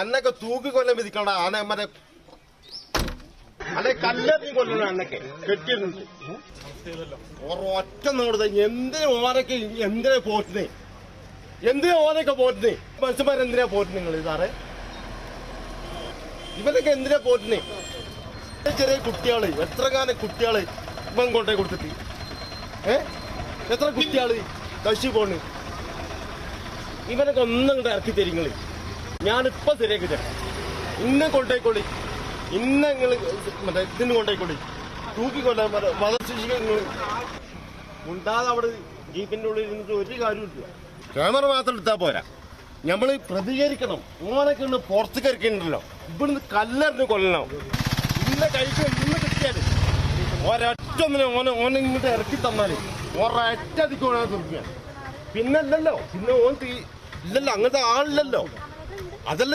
അന്നൊക്കെ തൂക്കി കൊല്ലം വിധിക്കണ്ട. ആന മറ്റേ അല്ലെ കല്ലെറിഞ്ഞ് കൊല്ലണം അന്നൊക്കെ കെട്ടിയിട്ടുണ്ട്. ഒറ്റ നോടുന്നത് എന്തിനു ഓരൊക്കെ എന്തിനാ പോറ്റുന്നേ? എന്തിനാ ഓരൊക്കെ പോറ്റുന്നേ? മനുഷ്യന്മാരെന്തിനാ പോറ്റുന്നത് നിങ്ങൾ സാറേ? ഇവരൊക്കെ എന്തിനാ പോറ്റുന്നേ? ചെറിയ കുട്ടികൾ എത്ര കാലം കുട്ടികൾ ഇവൻ കൊണ്ടേ കൊടുത്തിട്ട്. ഏ? എത്ര കുട്ടികൾ കശി പോണ്? ഇവനൊക്കെ ഒന്നും ഇറക്കി തരിങ്ങൾ. ഞാനിപ്പൊ ശരിയാക്കി തരാം ഇന്നെ കൊണ്ടേക്കോളി ഇന്ന് നിങ്ങൾ മറ്റേ ഇതിന് കൊണ്ടേക്കോളി തൂക്കിക്കൊല്ലാൻ വധശിക്ഷിക്ക ഉണ്ടാതെ അവിടെ ജീപ്പിന്റെ ഉള്ളിൽ ഇരുന്നിട്ട് ഒരു കാര്യമില്ല ക്യാമറ മാത്രം എടുത്താൽ പോരാ. നമ്മൾ പ്രതികരിക്കണം. ഓനൊക്കെ ഒന്ന് പുറത്ത് കയറിക്കണ്ടല്ലോ ഇവിടുന്ന് കല്ലെറിഞ്ഞ് കൊല്ലണം. ഇന്ന കഴിക്കും ഇന്ന് കിട്ടിയാൽ ഒരൊറ്റ ഒന്നിനെ ഓനെ ഓനെ ഇങ്ങോട്ട് ഇറക്കി തന്നാൽ ഒരൊറ്റ അതിക്ക് ഓനെ തുറക്കുക പിന്നല്ലല്ലോ. പിന്നെ ഓൻ തീ ഇല്ലല്ലോ. അങ്ങനത്തെ ആളില്ലല്ലോ. അതല്ല